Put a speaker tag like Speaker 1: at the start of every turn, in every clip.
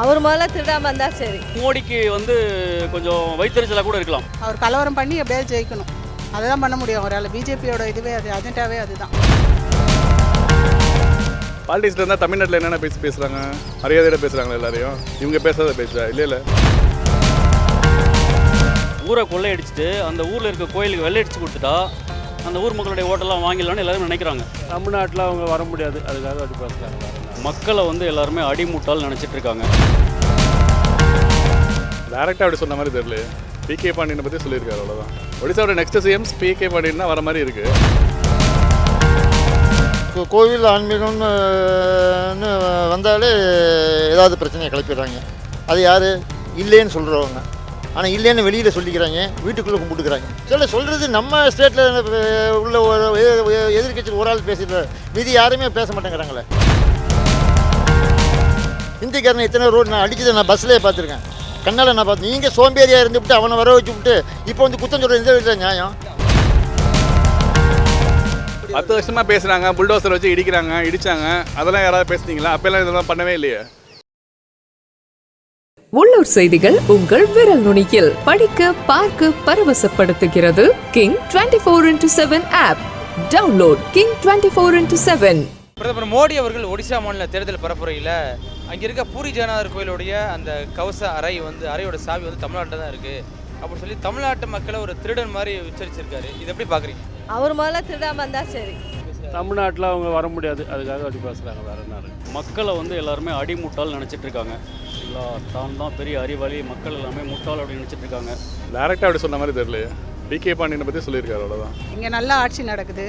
Speaker 1: அவர் முதல்ல திருடாமல் இருந்தால் சரி.
Speaker 2: மோடிக்கு வந்து கொஞ்சம் வைத்தறிச்சலாக கூட இருக்கலாம்.
Speaker 3: அவர் கலவரம் பண்ணி எப்படியாவது ஜெயிக்கணும். அதை தான் பண்ண முடியும். அவரால் பிஜேபியோட இதுவே அது அஜெண்டாவே அதுதான்.
Speaker 4: பாலிடிக்ஸில் இருந்தால் தமிழ்நாட்டில் என்னென்ன பேசி பேசுகிறாங்க மரியாதையோட பேசுகிறாங்களா எல்லாரையும்? இவங்க பேசாத பேசுகிறா இல்லை இல்லை.
Speaker 2: ஊரை கொள்ளையடிச்சிட்டு அந்த ஊரில் இருக்க கோயிலுக்கு வெள்ளையடிச்சு கொடுத்துட்டா அந்த ஊர் மக்களுடைய ஓட்டெல்லாம் வாங்கிடலாம்னு எல்லாரும் நினைக்கிறாங்க.
Speaker 5: தமிழ்நாட்டில் அவங்க வர முடியாது. அதுக்காக அப்படி பேசுகிறாங்க
Speaker 2: மக்களை வந்து எல்லாருமே அடிமுட்டால் நினச்சிட்டு இருக்காங்க.
Speaker 4: டேரெக்டாக அப்படி சொன்ன மாதிரி தெரியல பிகே பாண்டியனை பற்றி சொல்லியிருக்காரு அவ்வளோதான் ஒடிசாவோட நெக்ஸ்ட் சிஎம்ஸ் பிகே பாண்டியன் தான் வர மாதிரி இருக்குது
Speaker 6: கோ- கோவில் ஆன்மீகம்னு வந்தாலே ஏதாவது பிரச்சனையை கிளப்பிடுறாங்க. அது யார்? இல்லைன்னு சொல்கிறவங்க ஆனால் இல்லைன்னு வெளியில் சொல்லிக்கிறாங்க வீட்டுக்குள்ளே கும்பிட்டுக்கிறாங்க. சொல்ல சொல்கிறது நம்ம ஸ்டேட்டில் உள்ள எதிர்கட்சி ஒரு ஆள் பேசிட்டு மீதி யாருமே பேச மாட்டேங்கிறாங்களே. ஹிந்திக்காரனை இத்தனை ரோடு நான் அடிச்சதை நான் பஸ்லேயே பார்த்துருக்கேன். கண்ணால் நான் பார்த்து நீங்கள் சோம்பேறியாக இருந்துவிட்டு அவனை வர வச்சு விட்டு இப்போ வந்து குத்தம் சொல்கிற எந்த விதத்தில் நியாயம்?
Speaker 4: பத்து வருஷமாக பேசுகிறாங்க புல்டோசர் வச்சு இடிக்கிறாங்க இடிச்சாங்க. அதெல்லாம் யாராவது பேசுனீங்களா? அப்போல்லாம் இதெல்லாம் பண்ணவே இல்லையே.
Speaker 7: உள்ளூர் செய்திகள் உங்கள் விரல் நுனியில். படிக்க பார்க்க பரவசப்படுத்துகிறது King twenty four into seven app download King twenty four into seven
Speaker 8: பிரதமர் மோடி அவர்கள் ஒடிசா மாநில தேர்தல் பரப்புரையில் அங்கே இருக்க பூரி ஜெகநாதர் கோயிலுடைய அந்த கவச அறை வந்து அறையோட சாவி வந்து தமிழ்நாட்டில் தான் இருக்குது அப்படின்னு சொல்லி தமிழ்நாட்டு மக்களை ஒரு திருடன் மாதிரி உச்சரிச்சிருக்காரு. இது எப்படி பார்க்குறீங்க
Speaker 1: அவர் முதல்ல திருடாமல் இருந்தால் சரி.
Speaker 5: தமிழ்நாட்டில் அவங்க வர முடியாது. அதுக்காக அப்படி பேசுகிறாங்க வேற என்ன
Speaker 2: மக்களை வந்து எல்லாருமே அடிமுட்டால் நினச்சிட்டு இருக்காங்க. இல்லை தான் தான் பெரிய அறிவாளி. மக்கள் எல்லாமே முட்டாள் அப்படின்னு நினச்சிட்டு இருக்காங்க.
Speaker 4: டேரெக்டாக அப்படி சொன்ன மாதிரி தெரியல பிகே பாண்டியனை பற்றி சொல்லியிருக்காரு அவ்வளோதான்
Speaker 3: இங்கே நல்ல ஆட்சி நடக்குது.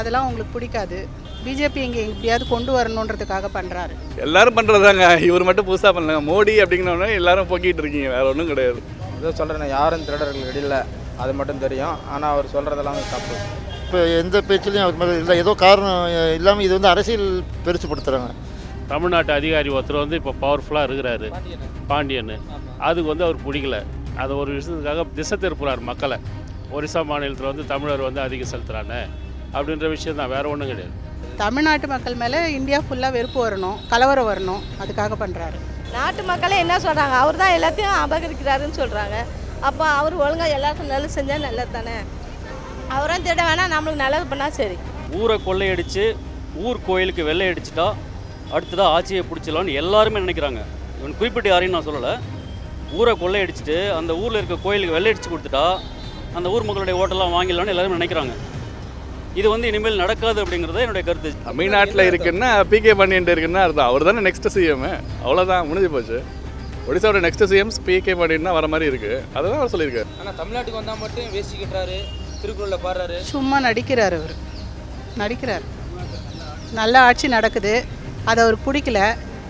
Speaker 3: அதெல்லாம் உங்களுக்கு பிடிக்காது. பிஜேபி இங்கே எப்படியாவது கொண்டு வரணுன்றதுக்காக பண்ணுறாரு
Speaker 4: எல்லாரும் பண்ணுறதாங்க இவர் மட்டும் புதுசாக பண்ணல. மோடி அப்படிங்கிறவனே எல்லாரும் பொங்கிட்டு இருக்கீங்க. வேற ஒன்றும் கிடையாது.
Speaker 9: ஏதோ சொல்கிறேன் யாரும் திருடர்கள் இல்லை அது மட்டும் தெரியும். ஆனால் அவர் சொல்கிறதெல்லாம் தப்பு.
Speaker 6: இப்போ எந்த பேச்சுலையும் அவர் மேலே இல்லை. ஏதோ காரணம் இல்லாமல் இது வந்து அரசியல் பெருசுப்படுத்துகிறாங்க
Speaker 5: தமிழ்நாட்டு அதிகாரி ஒருத்தர் வந்து இப்போ பவர்ஃபுல்லாக இருக்கிறாரு. பாண்டியன் அதுக்கு வந்து அவர் பிடிக்கல. அது ஒரு விஷயத்துக்காக திசை திருப்புறார் மக்களை. ஒரிசா மாநிலத்தில் வந்து தமிழர் வந்து அதிகம் செலுத்துறானே. அப்படின்ற விஷயம் தான் வேற ஒன்றும் கிடையாது.
Speaker 3: தமிழ்நாட்டு மக்கள் மேலே இந்தியா ஃபுல்லாக வெறுப்பு வரணும் கலவரம் வரணும். அதுக்காக பண்ணுறாரு
Speaker 1: நாட்டு மக்களே என்ன சொல்கிறாங்க அவர் தான் எல்லாத்தையும் அபகரிக்கிறாருன்னு சொல்கிறாங்க அப்போ அவர் ஒழுங்காக எல்லாருக்கும் நல்லது செஞ்சால் நல்லது தானே அவரும் திருட வேணாம் நம்மளுக்கு நல்லது பண்ணால் சரி.
Speaker 2: ஊரை கொள்ளையடிச்சு ஊர் கோயிலுக்கு வெள்ளை அடிச்சிட்டா அடுத்ததாக ஆட்சியை பிடிச்சலான்னு எல்லாருமே நினைக்கிறாங்க. இவன் குறிப்பிட்டு யாரையும் நான் சொல்லலை. ஊரை கொள்ளையடிச்சிட்டு அந்த ஊரில் இருக்க கோயிலுக்கு வெள்ளை அடிச்சு கொடுத்துட்டா அந்த ஊர் மக்களுடைய ஓட்டெல்லாம் வாங்கிடலாம்னு எல்லாரும் நினைக்கிறாங்க. இது வந்து இனிமேல் நடக்காது அப்படிங்கிறத என்னுடைய கருத்து.
Speaker 4: தமிழ்நாட்டில் இருக்குன்னா பிகே பாண்டியன் இருக்குன்னா அர்த்தம். அவர் தானே நெக்ஸ்ட் சிஎம் அவ்வளோதான் முடிஞ்சு போச்சு. ஒடிசாவோட நெக்ஸ்ட் சிஎம்ஸ் பிகே பாண்டியன் தான் வர மாதிரி இருக்குது அதை தான் அவர் சொல்லியிருக்காரு.
Speaker 8: ஆனால் தமிழ்நாட்டுக்கு வந்தால் மட்டும் வேஷ்டி கட்டுறாரு திருக்குறளில் பாடுறாரு.
Speaker 3: சும்மா நடிக்கிறார் அவர். நடிக்கிறார். நல்ல ஆட்சி நடக்குது. அது அவருக்கு பிடிக்கல.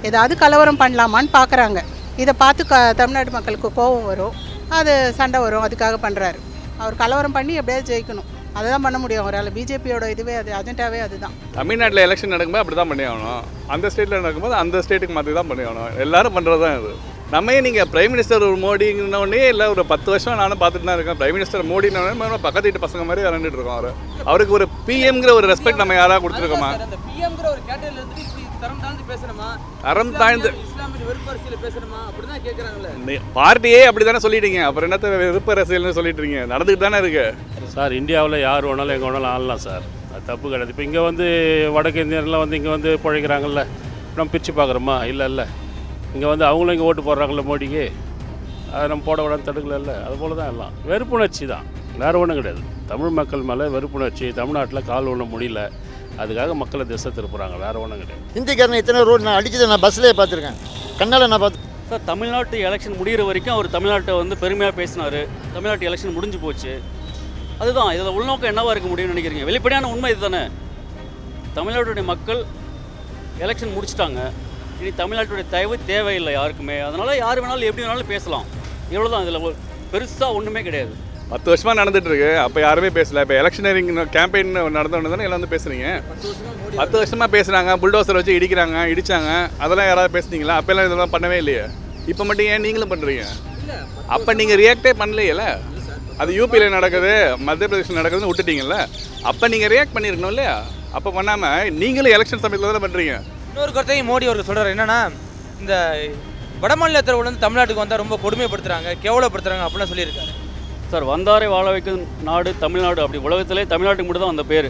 Speaker 3: ஏதாவது கலவரம் பண்ணலாமான்னு பார்க்குறாங்க இதை பார்த்து க தமிழ்நாட்டு மக்களுக்கு கோபம் வரும். அது சண்டை வரும். அதுக்காக பண்ணுறாரு அவர் கலவரம் பண்ணி எப்படியாவது ஜெயிக்கணும். அதை தான் பண்ண முடியும். அவரால் பிஜேபியோட இதுவே அது அஜெண்டாவே அதுதான்.
Speaker 4: தமிழ்நாட்டில் எலெக்ஷன் நடக்கும்போது அப்படி தான் பண்ணி ஆகணும் அந்த ஸ்டேட்டில் நடக்கும்போது அந்த ஸ்டேட்டுக்கு மாற்றி தான் பண்ணி ஆகணும் எல்லாரும் பண்ணுறது தான் இது. நம்ம நீங்கள் பிரைம் மினிஸ்டர் ஒரு மோடிங்கன்னொடனே இல்லை ஒரு பத்து வருஷம் நானும் பார்த்துட்டு தான் இருக்கேன். பிரைம் மினிஸ்டர் மோடினோடனே பக்கத்து வீட்டு பசங்க மாதிரி விளாண்டுட்டு இருக்கோம் அவர். அவருக்கு ஒரு பிஎம்ங்கிற ஒரு ரெஸ்பெக்ட் நம்ம யாராவது கொடுத்துருக்கோமா?
Speaker 8: தரம் தாழ்ந்து வெறுப்பு
Speaker 4: பார்ட்டியே அப்படி தானே சொல்லிட்டீங்க. அப்புறம் என்னத்த விருப்ப அரசியல்னு சொல்லிட்டு இருக்கீங்க நடந்துட்டு தானே இருக்கு.
Speaker 5: சார் இந்தியாவில் யார் வேணாலும் எங்கே வேணாலும் ஆளலாம் சார். அது தப்பு கிடையாது. இப்போ இங்கே வந்து வடக்கு இந்தியர்லாம் வந்து இங்கே வந்து பிழைக்கிறாங்கல்ல. நம்ம பிரித்து பார்க்குறோமா? இல்லை இல்லை. இங்கே வந்து அவங்களும் இங்கே ஓட்டு போடுறாங்கல்ல மோடிக்கு. அதை நம்ம போட விடாம தடுக்கல அது போல தான் எல்லாம். வெறுப்புணர்ச்சி தான். வேறு ஒன்றும் கிடையாது. தமிழ் மக்கள் மேலே வெறுப்புணர்ச்சி. தமிழ்நாட்டில் கால் ஒண்ண முடியல. அதுக்காக மக்களை திசை திருப்புறாங்க வேறு ஒன்றும் கிடையாது.
Speaker 6: ஹிந்திக்காரனை இத்தனை ரோடு நான் அடிச்சதை நான் பஸ்லேயே பார்த்துருக்கேன். கண்ணால் நான் பார்த்து
Speaker 2: சார் தமிழ்நாட்டு எலெக்ஷன் முடிகிற வரைக்கும் அவர் தமிழ்நாட்டை வந்து பெருமையாக பேசினார். தமிழ்நாட்டு எலெக்ஷன் முடிஞ்சு போச்சு. அதுதான் இதில் உள்நோக்கம் என்னவா இருக்க முடியும்னு நினைக்கிறீங்க? வெளிப்படையான உண்மை இதுதானே? தமிழ்நாட்டுடைய மக்கள் எலெக்ஷன் முடிச்சிட்டாங்க. இனி தமிழ்நாட்டுடைய தயவு தேவையில்லை யாருக்குமே. அதனால் யார் வேணாலும் எப்படி வேணாலும் பேசலாம். இவ்வளோதான் இதில் பெருசாக ஒன்றுமே கிடையாது.
Speaker 4: பத்து வருஷமா நடந்துட்டு இருக்கு அப்போ யாருமே பேசல. இப்போ எலெக்ஷனரிங் கேம்பெயின் நடந்தோன்னு தானே எல்லாம் வந்து பேசுறீங்க? பத்து வருஷமா பேசுறாங்க. புல்டோசர் வச்சு இடிக்கிறாங்க இடிச்சாங்க. அதெல்லாம் யாராவது பேசுனீங்களா? அப்போல்லாம் இதெல்லாம் பண்ணவே இல்லையே. இப்போ மட்டும் ஏன் நீங்களும் பண்ணுறீங்க அப்போ நீங்கள் ரியாக்டே பண்ணலையில? அது யூபியில் நடக்குது மத்திய பிரதேசம் நடக்குதுன்னு விட்டுட்டீங்கல்ல? அப்போ நீங்கள் ரியாக்ட் பண்ணியிருக்கணும் இல்லையா? அப்போ பண்ணாமல் நீங்களும் எலெக்ஷன் சமயத்தில் தானே பண்ணுறீங்க
Speaker 8: இன்னொரு கருத்தையும் மோடி அவர்கள் சொல்கிறார் என்னன்னா இந்த வட மாநிலத்தில் வந்து தமிழ்நாட்டுக்கு வந்தால் ரொம்ப கொடுமைப்படுத்துறாங்க கேவலப்படுத்துறாங்க அப்படிலாம் சொல்லியிருக்காரு.
Speaker 2: சார் வந்தாரை வாழ வைக்கும் நாடு தமிழ்நாடு அப்படி. உலகத்திலே தமிழ்நாட்டுக்கு மட்டும் தான் அந்த பேர்.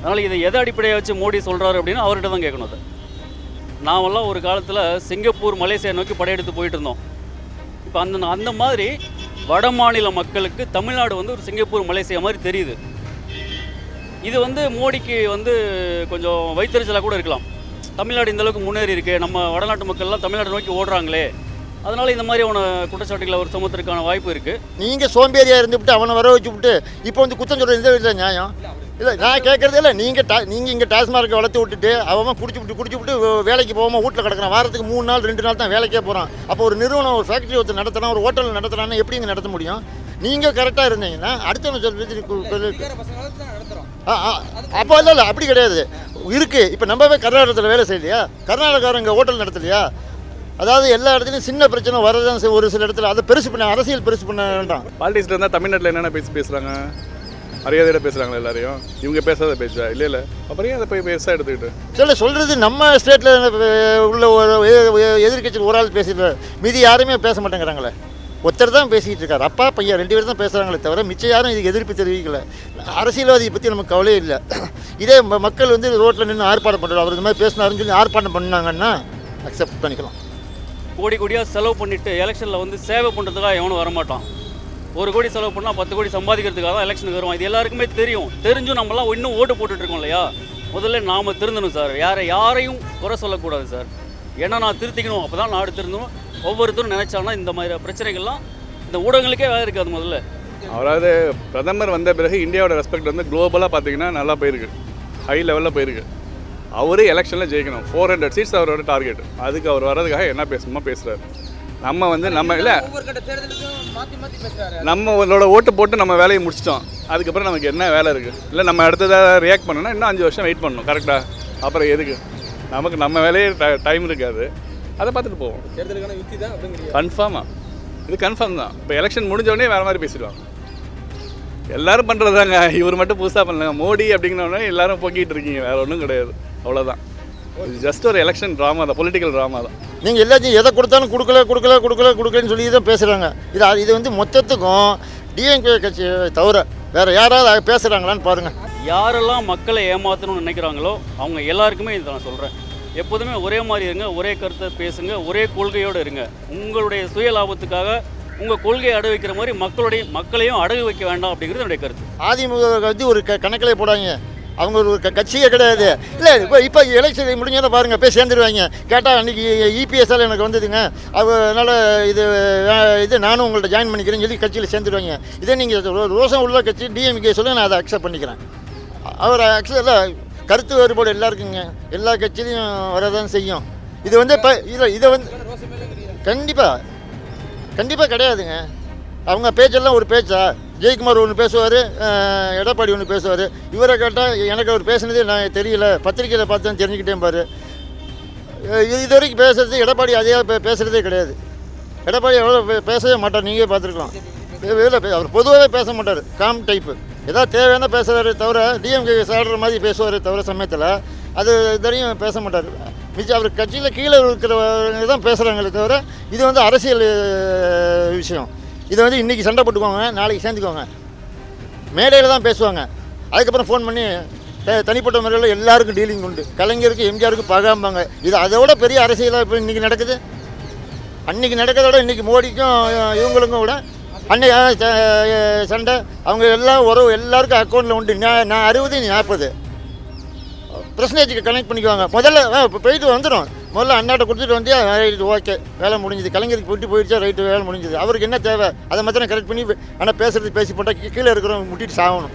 Speaker 2: அதனால் இதை எதை அடிப்படையை வச்சு மோடி சொல்கிறாரு அப்படின்னு அவர்கிட்ட தான் கேட்கணும் அதை. நாமெல்லாம் ஒரு காலத்தில் சிங்கப்பூர் மலேசியா நோக்கி படையெடுத்து போயிட்டு இருந்தோம் இப்போ அந்த அந்த மாதிரி வட மாநில மக்களுக்கு தமிழ்நாடு வந்து ஒரு சிங்கப்பூர் மலேசியா மாதிரி தெரியுது. இது வந்து மோடிக்கு வந்து கொஞ்சம் வைத்தறிச்சலாக கூட இருக்கலாம். தமிழ்நாடு இந்தளவுக்கு முன்னேறி இருக்கு நம்ம வடநாட்டு மக்கள்லாம் தமிழ்நாடு நோக்கி ஓடுறாங்களே. அதனால இந்த மாதிரியான குற்றச்சாட்டுகளை அவர் சுமத்துறதுக்கான வாய்ப்பு இருக்கு.
Speaker 6: நீங்கள் சோம்பேறியாக இருந்துவிட்டு அவனை வர வச்சு விட்டு இப்போ வந்து குத்தம் சொல்கிறது எந்த இல்லை நியாயம்? இல்லை நான் கேட்குறது இல்லை நீங்கள் டா நீங்கள் இங்கே டாஸ்மார்க்கை வளர்த்து விட்டுட்டு அவன் குடிச்சு விட்டு குடிச்சு விட்டு வேலைக்கு போகாமல் வீட்டில் கிடக்குறான். வாரத்துக்கு மூணு நாள் ரெண்டு நாள் தான் வேலைக்கே போகிறான் அப்போ ஒரு நிறுவனம் ஒரு ஃபேக்ட்ரி ஒருத்தர் நடத்துனா ஒரு ஹோட்டல் நடத்துறான்னு எப்படி இங்கே நடத்த முடியும்? நீங்கள் கரெக்டாக இருந்தீங்கன்னா அடுத்தவங்க சொல்றது ஆ ஆ அப்போ இல்லை இல்லை அப்படி கிடையாது. இருக்குது இப்போ நம்மவே கர்நாடகத்தில் வேலை செய்யலையா? கர்நாடகாரங்க ஹோட்டல் நடத்தலையா? அதாவது எல்லா இடத்துலையும் சின்ன பிரச்சனை வரதான் ஒரு சில இடத்துல அதை பெருசு பண்ண அரசியல் பெருசு பண்ண வேண்டாம்.
Speaker 4: பாலிடிக்ஸில் இருந்தால் தமிழ்நாட்டில் என்னென்ன பேசி பேசுகிறாங்க மரியாதையோட பேசுகிறாங்களா எல்லாரையும்? இவங்க பேசாத பேச்சா? இல்லை இல்லை. அப்புறம் அதை போய் பெருசாக எடுத்துக்கிட்டு?
Speaker 6: சொல்ல சொல்கிறது நம்ம ஸ்டேட்டில் உள்ள ஒரு எதிர்கட்சியில் ஒரு ஆள் பேசிட்டு மீதி யாருமே பேச மாட்டேங்கிறாங்களே. ஒருத்தர் தான் பேசிக்கிட்டு இருக்காரு. அப்பா பையன் ரெண்டு பேரும் தான் பேசுகிறாங்களே தவிர மிச்சம் யாரும் இதுக்கு எதிர்ப்பு தெரிவிக்கல. அரசியல்வாதியை பற்றி நமக்கு கவலையே இல்லை. இதே மக்கள் வந்து ரோட்டில் நின்று ஆர்ப்பாட்டம் பண்ணுறோம் அவர் இந்த மாதிரி பேசினாருன்னு சொல்லி ஆர்ப்பாட்டம் பண்ணாங்கன்னா அக்செப்ட் பண்ணிக்கலாம்.
Speaker 2: கோடி கோடியாக செலவு பண்ணிவிட்டு எலெக்ஷனில் வந்து சேவை பண்ணுறதுக்காக எவனும் வரமாட்டான். ஒரு கோடி செலவு பண்ணால் பத்து கோடி சம்பாதிக்கிறதுக்காக தான் எலெக்ஷனுக்கு வருவான். இது எல்லாருக்குமே தெரியும். தெரிஞ்சும் நம்மளாம் இன்னும் ஓட்டு போட்டுட்ருக்கோம் இல்லையா? முதல்ல நாம் திருந்தணும் சார். யாரை யாரையும் குறை சொல்லக்கூடாது சார். ஏன்னா நான் திருத்திக்கணும். அப்போ தான் நாடு திருந்தணும். ஒவ்வொருத்தரும் நினச்சாங்கன்னா இந்த மாதிரி பிரச்சனைகள்லாம் இந்த ஊடகங்களுக்கே வேலை இருக்காது முதல்ல.
Speaker 4: அதாவது பிரதமர் வந்த பிறகு இந்தியாவோட ரெஸ்பெக்ட் வந்து குளோபலாக பார்த்தீங்கன்னா நல்லா போயிருக்கு. ஹை லெவலில் போயிருக்கு. அவரே எலெக்ஷனில் ஜெயிக்கணும். ஃபோர் ஹண்ட்ரட் சீட்ஸ் அவரோட டார்கெட் அதுக்கு அவர் வர்றதுக்காக என்ன பேசணுமோ பேசுகிறாரு நம்ம வந்து நம்ம இல்லை. நம்மளோட ஓட்டு போட்டு நம்ம வேலையை முடிச்சிட்டோம். அதுக்கப்புறம் நமக்கு என்ன வேலை இருக்குது இல்லை நம்ம அடுத்ததாக ரியாக்ட் பண்ணணும்னா இன்னும் அஞ்சு வருஷம் வெயிட் பண்ணணும். கரெக்டாக அப்புறம் எதுக்கு? நமக்கு நம்ம வேலையே டைம் இருக்காது. அதை பார்த்துட்டு போவோம்.
Speaker 9: தேர்தலுக்கான யுக்தி தான் அப்படிங்கிறீங்க.
Speaker 4: கன்ஃபார்மாக இது கன்ஃபார்ம் தான். இப்போ எலெக்ஷன் முடிஞ்ச உடனே வேறு மாதிரி பேசிடுவாங்க. எல்லாரும் பண்ணுறதாங்க இவர் மட்டும் புதுசாக பண்ணலங்க. மோடி அப்படிங்கிறவொடனே எல்லாரும் போக்கிட்டு இருக்கீங்க. வேறு ஒன்றும் கிடையாது. அவ்வளோதான் இது ஜஸ்ட் ஒரு எலெக்ஷன் ட்ராமா தான் பொலிட்டிக்கல் ட்ராமா தான்.
Speaker 6: நீங்கள் எல்லாத்தையும் எதை கொடுத்தாலும் கொடுக்கல கொடுக்கல கொடுக்கல கொடுக்கலன்னு சொல்லி தான் பேசுகிறாங்க இது இது வந்து மொத்தத்துக்கும் டிஎம்கே கட்சியை தவிர வேறு யாராவது பேசுகிறாங்களான்னு பாருங்கள்
Speaker 2: யாரெல்லாம் மக்களை ஏமாற்றணும்னு நினைக்கிறாங்களோ அவங்க எல்லாருக்குமே இதை நான் சொல்கிறேன் எப்போதுமே ஒரே மாதிரி இருங்க ஒரே கருத்தை பேசுங்க ஒரே கொள்கையோடு இருங்க. உங்களுடைய சுய லாபத்துக்காக உங்கள் கொள்கையை அடகு வைக்கிற மாதிரி மக்களுடைய மக்களையும் அடகு வைக்க வேண்டாம் அப்படிங்கிறது என்னுடைய கருத்து.
Speaker 6: அதிமுக வந்து ஒரு க கணக்கில் போடாங்க அவங்க ஒரு க கட்சியே கிடையாது. இல்லை இப்போ இப்போ எலெக்ஷன் முடிஞ்சதை பாருங்கள் போய் சேர்ந்துருவாங்க. கேட்டால் அன்றைக்கி இபிஎஸ்ஆல் e- e- எனக்கு வந்ததுங்க. அதனால் இது இது நானும் உங்கள்ட்ட ஜாயின் பண்ணிக்கிறேன்னு சொல்லி கட்சியில் சேர்ந்துருவாங்க. இதே நீங்கள் ரோசம் உள்ள கட்சி டிஎம்கே சொல்ல நான் அதை அக்செப்ட் பண்ணிக்கிறேன். அவர் அக்செப்ட் இல்லை கருத்து வேறுபாடு எல்லாருக்குங்க. எல்லா கட்சியிலையும் வரதான் செய்யும். இது வந்து இப்போ இதை இதை வந்து கண்டிப்பாக கண்டிப்பாக கிடையாதுங்க. அவங்க பேச்செல்லாம் ஒரு பேச்சா? ஜெயக்குமார் ஒன்று பேசுவார் எடப்பாடி ஒன்று பேசுவார். இவரை கேட்டால் எனக்கு அவர் பேசுனதே நான் தெரியல. பத்திரிக்கையில் பார்த்து தான் தெரிஞ்சுக்கிட்டேன் பாரு. இது இது வரைக்கும் பேசுறது எடப்பாடி அதே பே- பேசுகிறதே கிடையாது. எடப்பாடி எவ்வளோ பே- பேசவே மாட்டார். நீங்களே பார்த்துருக்கலாம். இல்லை அவர் பொதுவாகவே பேச மாட்டார். Calm type. ஏதாவது தேவையான பேசுகிறாரு தவிர டிஎம்கே சாடுற மாதிரி பேசுவார் தவிர சமயத்தில் அது இதுவரையும் பேச மாட்டார். மிச்சம் அவர் கட்சியில் கீழே இருக்கிறவங்க தான் பேசுகிறாங்களே தவிர இது வந்து அரசியல் விஷயம். இதை வந்து இன்றைக்கி சண்டை போட்டுக்கோங்க நாளைக்கு சேர்ந்துக்கோங்க. மேடையில் தான் பேசுவாங்க. அதுக்கப்புறம் ஃபோன் பண்ணி த- தனிப்பட்ட முறையில் எல்லாருக்கும் டீலிங் உண்டு. கலைஞருக்கு எம்ஜிஆருக்கு பகாம்பாங்க. இது அதோட பெரிய அரசியலாக இப்போ இன்றைக்கி நடக்குது. அன்றைக்கி நடக்கிறத விட இன்றைக்கி மோடிக்கும் இவங்களுக்கும் கூட அன்னைக்கு ச- சண்டை அவங்க எல்லாம் உறவு எல்லாருக்கும் அக்கௌண்ட்டில் உண்டு. நான் அறுபது நாற்பது. பிரச்சனை கனெக்ட் பண்ணிக்குவாங்க. முதல்ல போயிட்டு வந்துடும் முதல்ல அண்ணாட்ட கொடுத்துட்டு வந்து ரைட்டு ஓகே வேலை முடிஞ்சுது. கலைஞருக்கு போயிட்டு போயிடுச்சா ரைட்டு வேலை முடிஞ்சுது. அவருக்கு என்ன தேவை? அதை மாத்திரம் கரெக்ட் பண்ணி ஆனால் பேசுறது பேசி போட்டால் கீழே இருக்கிறவங்க முட்டிட்டு சாகணும்.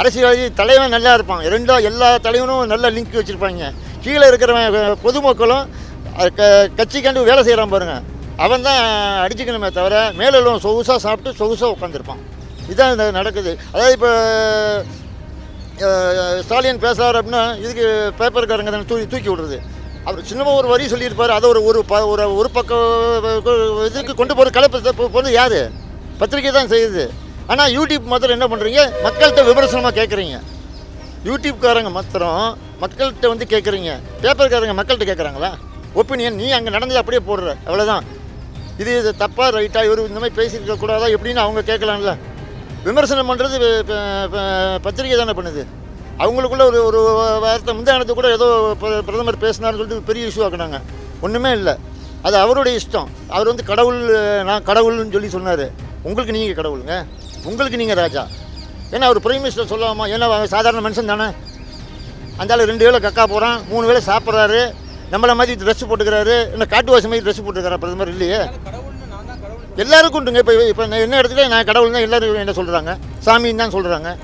Speaker 6: அரசியல்வாதி தலைவன் நல்லா இருப்பான். ரெண்டோ எல்லா தலைவனும் நல்ல லிங்க் வச்சுருப்பாங்க. கீழே இருக்கிறவன் பொதுமக்களும் க கட்சிக்காண்டு வேலை செய்கிறான் பாருங்க. அவன் தான் அடிச்சுக்கணுமே தவிர மேலே சொகுசாக சாப்பிட்டு சொகுசாக உட்காந்துருப்பான் இதுதான் நடக்குது. அதாவது இப்போ ஸ்டாலின் பேசுகிறார் அப்படின்னா இதுக்கு பேப்பர்காரங்க தூக்கி தூக்கி விடுறது. அவர் சின்னமாக ஒரு வரி சொல்லியிருப்பார். அதை ஒரு ஒரு ப ஒரு ஒரு பக்கம் இதுக்கு கொண்டு போகிற கலப்பு போகிறது யார்? பத்திரிக்கை தான் செய்யுது. ஆனால் யூடியூப் மாத்திரம் என்ன பண்ணுறீங்க மக்கள்கிட்ட விமர்சனமாக கேட்குறீங்க யூடியூப்காரங்க மாத்திரம் மக்கள்கிட்ட வந்து கேட்குறீங்க பேப்பர்காரங்க மக்கள்கிட்ட கேட்குறாங்களா ஒப்பீனியன் நீ அங்கே நடந்தது அப்படியே போடுற. அவ்வளோதான் இது இது தப்பாக ரைட்டாக இவர் இந்த மாதிரி பேசியிருக்க கூடாதா எப்படின்னு அவங்க கேட்கலாம்ல விமர்சனம் பண்ணுறது பத்திரிகை தானே பண்ணுது. அவங்களுக்குள்ள ஒரு ஒரு வார்த்தை முந்தானத்து கூட ஏதோ பிர- பிரதமர் பேசினார்னு சொல்லிட்டு பெரிய இஷ்யூ ஆக்குனாங்க. ஒன்றுமே இல்லை. அது அவருடைய இஷ்டம். அவர் வந்து கடவுள் நான் கடவுள்னு சொல்லி சொன்னார். உங்களுக்கு நீங்கள் கடவுளுங்க. உங்களுக்கு நீங்கள் ராஜா. ஏன்னா அவர் பிரைம் மினிஸ்டர் சொல்லாமா ஏன்னா சாதாரண மனுஷன் தானே. அந்த ஆள் ரெண்டு வேளை கக்கா போகிறான் மூணு வேளை சாப்பிட்றாரு. நம்மளை மாதிரி ட்ரெஸ் போட்டுக்கிறாரு. என்ன காட்டுவாசி மாதிரி ட்ரெஸ் போட்டுக்கிறார் பிரதமர்? இல்லையே. எல்லாருக்கும் உண்டுங்க. இப்போ இப்போ நான் என்ன இடத்துல நான் கடவுள் தான் எல்லோரும் என்ன சொல்கிறாங்க சாமின்னு தான் சொல்கிறாங்க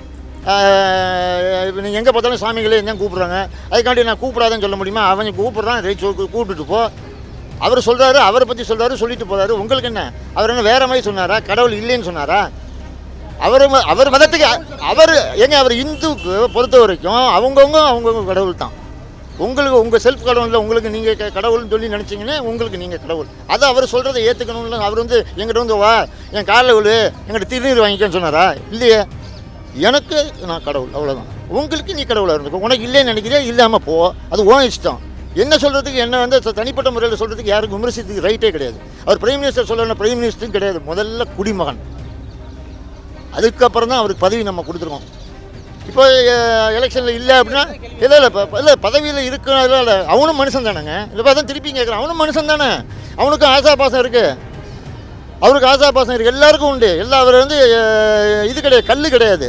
Speaker 6: இப்போ நீங்கள் எங்கே பார்த்தாலும் சாமிகளே எங்கே கூப்பிட்றாங்க. அதுக்காண்டி நான் கூப்பிடாதேன்னு சொல்ல முடியுமா? அவன் கூப்பிட்றான் ரைட் சொல் கூப்பிட்டுட்டு போ. அவர் சொல்கிறாரு அவரை பற்றி சொல்கிறாரு சொல்லிட்டு போகிறாரு உங்களுக்கு என்ன? அவர் என்ன வேறு மாதிரி சொன்னாரா? கடவுள் இல்லைன்னு சொன்னாரா? அவர் ம- அவர் மதத்துக்கு அவர் ஏங்க அவர் இந்துக்கு பொறுத்த வரைக்கும் அவங்கவுங்க அவங்கவுங்க கடவுள் தான். உங்களுக்கு உங்கள் செல்ஃப் கடவுளில் உங்களுக்கு நீங்கள் கடவுள்னு சொல்லி நினச்சிங்கன்னா உங்களுக்கு நீங்கள் கடவுள். அதை அவர் சொல்கிறத ஏற்றுக்கணும்ல அவர் வந்து எங்கிட்ட வந்து வா என் காலில் விழு எங்கிட்ட திருநீர் வாங்கிக்கன்னு சொன்னாரா? இல்லையே. எனக்கு நான் கடவுள் அவ்வளோதான் உங்களுக்கு நீ கடவுளாக இருந்துக்கோ. உனக்கு இல்லைன்னு நினைக்கிறியா? இல்லாமல் போ. அது ஓன் இஷ்டம். என்ன சொல்கிறதுக்கு என்ன வந்து தனிப்பட்ட முறையில் சொல்கிறதுக்கு யாருக்கும் விமர்சித்துக்கு ரைட்டே கிடையாது. அவர் பிரைம் மினிஸ்டர் சொல்லணும் பிரைம் மினிஸ்டரும் கிடையாது. முதல்ல குடிமகன். அதுக்கப்புறம் தான் அவருக்கு பதவி நம்ம கொடுத்துருக்கோம். இப்போ எலெக்ஷனில் இல்லை அப்படின்னா இல்லை இல்லை இப்போ இல்லை பதவியில் இருக்கிறதுனால இல்லை அவனும் மனுஷன் தானேங்க. இல்லை பார்த்தா திருப்பி கேட்குறான் அவனும் மனுஷன் தானே. அவனுக்கும் ஆசா பாசம் இருக்குது அவருக்கு ஆசா பாசம் இருக்குது எல்லாருக்கும் உண்டு. எல்லா அவர் வந்து இது கிடையாது கல் கிடையாது.